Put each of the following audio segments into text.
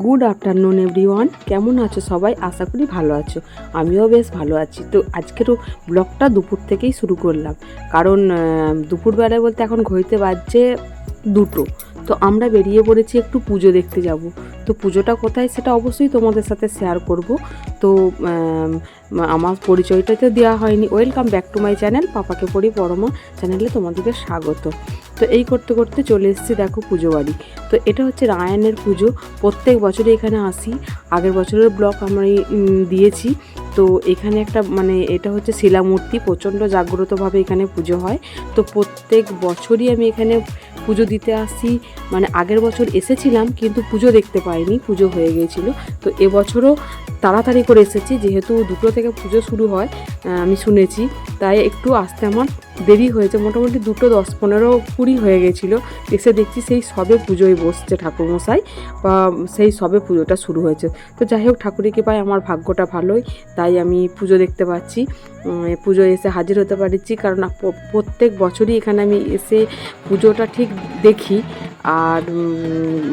Good afternoon everyone কেমন আছো সবাই? আশা করি ভালো আছো। আমিও বেশ ভালো আছি। তো আজকেরও ব্লগটা দুপুর থেকেই শুরু করলাম। কারণ দুপুরবেলায় বলতে এখন ঘড়িতে বাজছে দুটো। তো আমরা বেরিয়ে পড়েছি একটু পুজো দেখতে যাব। তো পুজোটা কোথায় সেটা অবশ্যই তোমাদের সাথে শেয়ার করব। তো আমার পরিচয়টা তো দেওয়া হয়নি। Welcome back to my channel পাপাকে পড়ি পরমা চ্যানেলে তোমাদেরকে স্বাগত। তো এই করতে করতে চলে এসেছি, দেখো পুজো বাড়ি। তো এটা হচ্ছে রায়নের পুজো। প্রত্যেক বছরই এখানে আসি। আগের বছরের ব্লগ আমরা দিয়েছি। তো এখানে একটা মানে এটা হচ্ছে শিলামূর্তি, প্রচণ্ড জাগ্রতভাবে এখানে পুজো হয়। তো প্রত্যেক বছরই আমি এখানে পুজো দিতে আসি। মানে আগের বছর এসেছিলাম কিন্তু পুজো দেখতে পাইনি, পুজো হয়ে গিয়েছিল। তো এবছরও তাড়াতাড়ি করে এসেছি, যেহেতু দুটো থেকে পুজো শুরু হয় আমি শুনেছি। তাই একটু আসতে আমার দেরি হয়েছে, মোটামুটি দুটো দশ পনেরো কুড়ি হয়ে গেছিল। এসে দেখছি সেই সবে পুজোয় বসছে ঠাকুরমশাই, বা সেই সবে পুজোটা শুরু হয়েছে। তো যাই হোক, ঠাকুরের কৃপায় আমার ভাগ্যটা ভালোই, তাই আমি পুজো দেখতে পাচ্ছি। পুজোয় এসে হাজির হতে পারছি, কারণ প্রত্যেক বছরই এখানে আমি এসে পুজোটা ঠিক দেখি। আর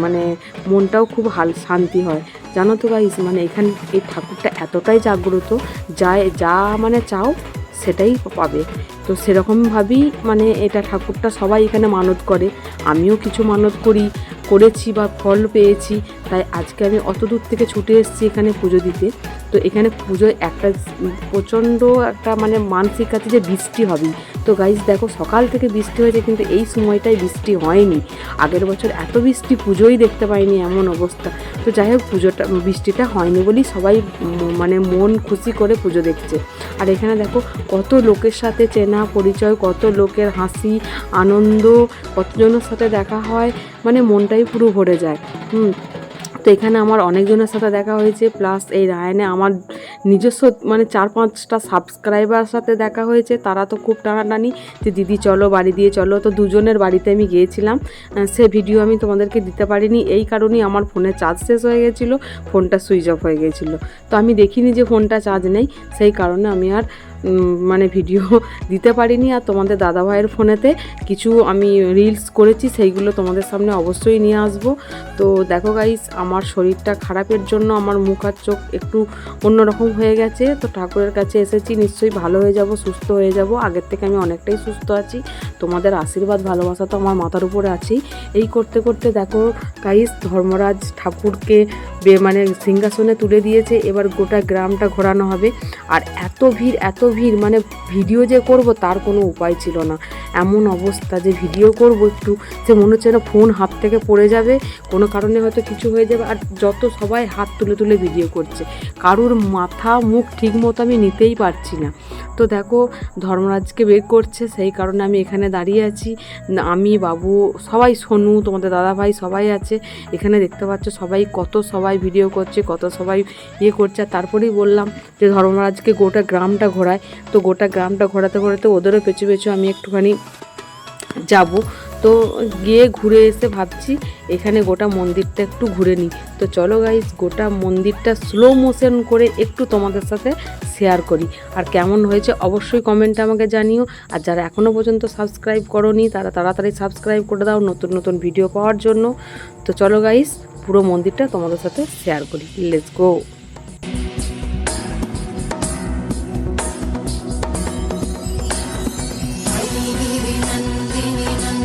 মানে মনটাও খুব হাল, শান্তি হয়। জানো তো গাইস মানে এখানে, এই ঠাকুরটা এতটাই জাগ্রত যা যা মানে চাও, সেটাই পাবে। তো সেরকমভাবেই মানে এটা ঠাকুরটা সবাই এখানে মানত করে। আমিও কিছু মানত করি, করেছি বা ফল পেয়েছি, তাই আজকে আমি অত দূর থেকে ছুটে এসেছি এখানে পুজো দিতে। তো এখানে পুজোয় একটা প্রচণ্ড একটা মানে মানসিক আছে যে বৃষ্টি হবেই। তো গাইজ দেখো সকাল থেকে বৃষ্টি হয়েছে কিন্তু এই সময়টায় বৃষ্টি হয়নি। আগের বছর এত বৃষ্টি পুজোই দেখতে পাইনি এমন অবস্থা। তো যাই হোক, পুজোটা, বৃষ্টিটা হয়নি বলেই সবাই মানে মন খুশি করে পুজো দেখছে। আর এখানে দেখো কত লোকের সাথে চেনা পরিচয়, কত লোকের হাসি, আনন্দ, কতজনের সাথে দেখা হয় মানে মনটাই পুরো ভরে যায়। হুম তো এখানে আমার অনেকজনের সাথে দেখা হয়েছে প্লাস এই রায়নে আমার নিজস্ব মানে চার পাঁচটা সাবস্ক্রাইবার সাথে দেখা হয়েছে, তারা তো খুব টানাটানি যে দিদি চলো বাড়ি দিয়ে চলো, তো দুজনের বাড়িতে আমি গিয়েছিলাম। সে ভিডিও আমি তোমাদেরকে দিতে পারিনি, এই কারণেই আমার ফোনে চার্জ শেষ হয়ে গেছিল ফোনটা সুইচ অফ হয়ে গেছিল। তো আমি দেখিনি যে ফোনটা চার্জ নেই, সেই কারণে আমি আর মানে ভিডিও দিতে পারিনি আর তোমাদের দাদাভাইয়ের ফোনেতে কিছু আমি রিলস করেছি, সেইগুলো তোমাদের সামনে অবশ্যই নিয়ে আসব। তো দেখো গাইস আমার শরীরটা খারাপের জন্য আমার মুখ আর চোখ একটু অন্যরকম হয়ে গেছে। তো ঠাকুরের কাছে এসেছি, নিশ্চয়ই ভালো হয়ে যাব, সুস্থ হয়ে যাব। আগের থেকে আমি অনেকটাই সুস্থ আছি। তোমাদের আশীর্বাদ, ভালোবাসা তো আমার মাথার উপরে আছেই। এই করতে করতে দেখো গাইস ধর্মরাজ ঠাকুরকে বে- মানে সিংহাসনে তুলে দিয়েছে। এবার গোটা গ্রামটা ঘোরানো হবে। আর এত ভিড়, এত ভিড় মানে ভিডিও যে করব তার কোনো উপায় ছিল না। এমন অবস্থা যে ভিডিও করব একটু, যে মনে হচ্ছে না ফোন হাত থেকে পড়ে যাবে, কোনো কারণে হয়তো কিছু হয়ে যাবে। আর যত সবাই হাত তুলে তুলে ভিডিও করছে, কারুর মাথা মুখ ঠিক মতো আমি নিতেই পারছি না। তো দেখো, ধর্মরাজকে বের করছে, সেই কারণে আমি এখানে দাঁড়িয়ে আছি। আমি, বাবু, সবাই, সোনু, তোমাদের দাদা ভাই সবাই আছে। এখানে দেখতে পাচ্ছ সবাই কত সবাই ভিডিও করছে, কত সবাই ইয়ে করছে। তারপরেই বললাম যে ধর্মরাজকে গোটা গ্রামটা ঘোরায়। তো গোটা গ্রামটা ঘোরাতে ঘোরাতে ওদেরও পেছু পেছু আমি একটুখানি যাব। তো গিয়ে ঘুরে এসে ভাবছি এখানে গোটা মন্দিরটা একটু ঘুরে নিই। তো চলো গাইস গোটা মন্দিরটা স্লো মোশন করে একটু তোমাদের সাথে শেয়ার করি। আর কেমন হয়েছে অবশ্যই কমেন্টে আমাকে জানিও। আর যারা এখনও পর্যন্ত সাবস্ক্রাইব করনি, তারা তাড়াতাড়ি সাবস্ক্রাইব করে দাও নতুন নতুন ভিডিও পাওয়ার জন্য। তো চলো গাইস পুরো মন্দিরটা তোমাদের সাথে শেয়ার করি। লেটস গো நந்தினி நந்தினி நந்தினி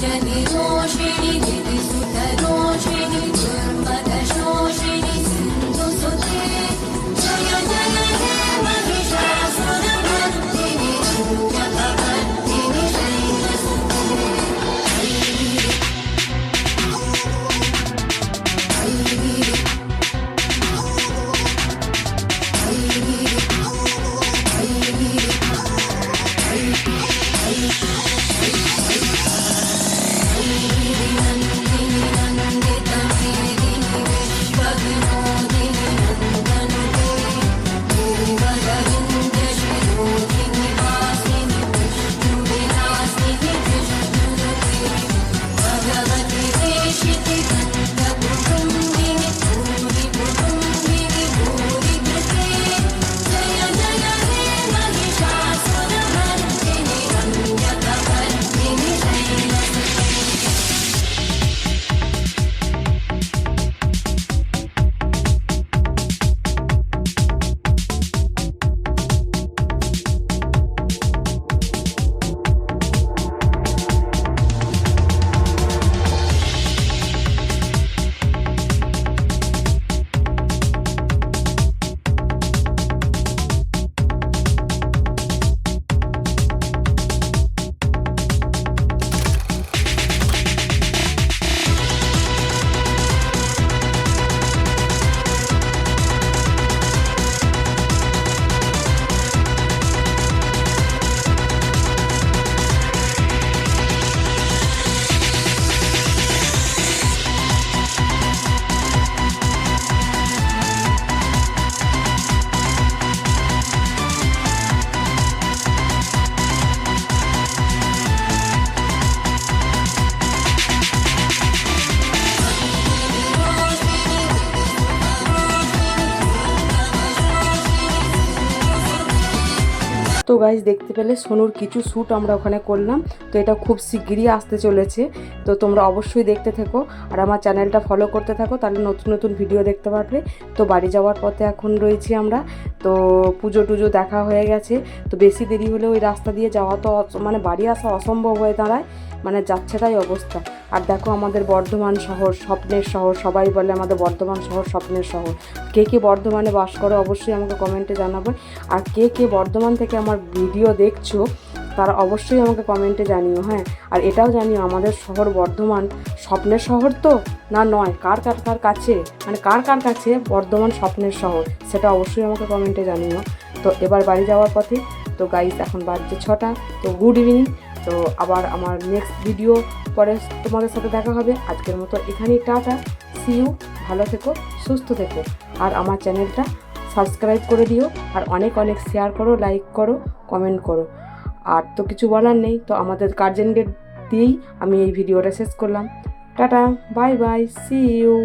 जनिरोषिणि दिविसुतरोषिणि दुर्मदशोषिणि তো গাইজ দেখতে পেলে সোনুর কিছু শ্যুট আমরা ওখানে করলাম। তো এটা খুব শিগগিরই আসতে চলেছে। তো তোমরা অবশ্যই দেখতে থেকো আর আমার চ্যানেলটা ফলো করতে থাকো, তাহলে নতুন নতুন ভিডিও দেখতে পারবে। তো বাড়ি যাওয়ার পথে এখন রয়েছি আমরা। তো পুজো টুজো দেখা হয়ে গেছে। তো বেশি দেরি হলে ওই রাস্তা দিয়ে যাওয়া তো মানে বাড়ি আসা অসম্ভব হয়ে দাঁড়ায়। মানে যাচ্ছে তাই অবস্থা। আর দেখো আমাদের বর্ধমান শহর, স্বপ্নের শহর, সবাই বলে আমাদের বর্ধমান শহর, স্বপ্নের শহর। কে কে বর্ধমানে বাস করে অবশ্যই আমাকে কমেন্টে জানাবে। আর কে কে বর্ধমান থেকে আমার ভিডিও দেখছ, তারা অবশ্যই আমাকে কমেন্টে জানিও হ্যাঁ? আর এটাও জানিও, আমাদের শহর বর্ধমান স্বপ্নের শহর তো? না নয়? কার কার কার কাছে? মানে কার কার কাছে বর্ধমান স্বপ্নের শহর? সেটা অবশ্যই আমাকে কমেন্টে জানিও। তো এবার বাড়ি যাওয়ার পথে, তো গাইজ এখন বাজছে ছটা, তো গুড ইভিনিং তো আবার আমার নেক্সট ভিডিও পরে তোমাদের সাথে দেখা হবে। আজকের মতো এখানেই টাটা। সিউ ভালো থেকো, সুস্থ থেকো। আর আমার চ্যানেলটা সাবস্ক্রাইব করে দিও। আর অনেক অনেক শেয়ার করো লাইক করো কমেন্ট করো। আর তো কিছু বলার নেই, তো আমাদের গার্জেনদের দিয়েই আমি এই ভিডিওটা শেষ করলাম। Tata bye bye see you